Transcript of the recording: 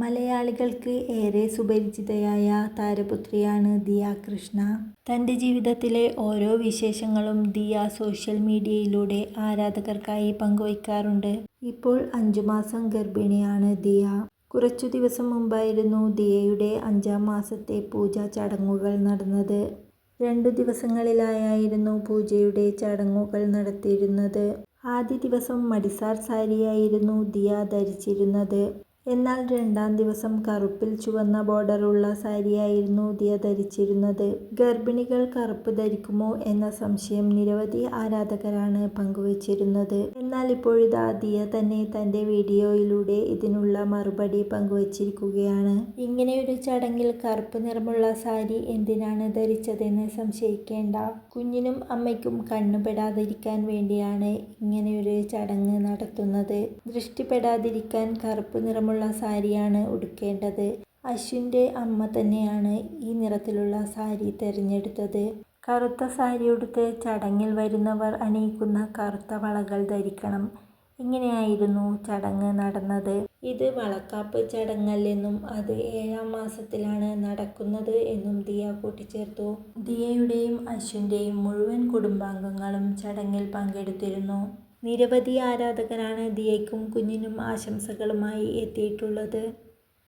മലയാളികൾക്ക് ഏറെ സുപരിചിതയായ താരപുത്രിയാണ് ദിയ കൃഷ്ണ. തന്റെ ജീവിതത്തിലെ ഓരോ വിശേഷങ്ങളും ദിയ സോഷ്യൽ മീഡിയയിലൂടെ ആരാധകർക്കായി പങ്കുവയ്ക്കാറുണ്ട്. ഇപ്പോൾ അഞ്ചു മാസം ഗർഭിണിയാണ് ദിയ. കുറച്ചു ദിവസം മുമ്പായിരുന്നു ദിയയുടെ അഞ്ചാം മാസത്തെ പൂജാ ചടങ്ങുകൾ നടന്നത്. രണ്ടു ദിവസങ്ങളിലായിരുന്നു പൂജയുടെ ചടങ്ങുകൾ നടത്തിയിരുന്നത്. ആദ്യ ദിവസം മടിസാർ സാരിയായിരുന്നു ദിയ ധരിച്ചിരുന്നത്. എന്നാൽ രണ്ടാം ദിവസം കറുപ്പിൽ ചുവന്ന ബോർഡറുള്ള സാരിയായിരുന്നു ദിയ ധരിച്ചിരുന്നത്. ഗർഭിണികൾ കറുപ്പ് ധരിക്കുമോ എന്ന സംശയം നിരവധി ആരാധകരാണ് പങ്കുവച്ചിരുന്നത്. എന്നാൽ ഇപ്പോഴിതാ ദിയ തന്നെ തന്റെ വീഡിയോയിലൂടെ ഇതിനുള്ള മറുപടി പങ്കുവച്ചിരിക്കുകയാണ്. ഇങ്ങനെയൊരു ചടങ്ങിൽ കറുപ്പ് നിറമുള്ള സാരി എന്തിനാണ് ധരിച്ചതെന്ന് സംശയിക്കേണ്ട. കുഞ്ഞിനും അമ്മയ്ക്കും കണ്ണുപെടാതിരിക്കാൻ വേണ്ടിയാണ് ഇങ്ങനെയൊരു ചടങ്ങ് നടത്തുന്നത്. ദൃഷ്ടിപ്പെടാതിരിക്കാൻ കറുപ്പ് നിറമുള്ള സാരിയാണ് ഉടുക്കേണ്ടത്. അശ്വിന്റെ അമ്മ തന്നെയാണ് ഈ നിറത്തിലുള്ള സാരി തിരഞ്ഞെടുത്തത് കറുത്ത സാരി ഉടുത്ത് ചടങ്ങിൽ വരുന്നവർ അണിയിക്കുന്ന കറുത്ത വളകൾ ധരിക്കണം. ഇങ്ങനെയായിരുന്നു ചടങ്ങ് നടന്നത്. ഇത് വളക്കാപ്പ് ചടങ്ങല്ലെന്നും അത് ഏഴാം മാസത്തിലാണ് നടക്കുന്നത് എന്നും ദിയ കൂട്ടിച്ചേർത്തു. ദിയയുടെയും അശ്വിന്റെയും മുഴുവൻ കുടുംബാംഗങ്ങളും ചടങ്ങിൽ പങ്കെടുത്തിരുന്നു. നിരവധി ആരാധകരാണ് ദിയയ്ക്കും കുഞ്ഞിനും ആശംസകളുമായി എത്തിയിട്ടുള്ളത്.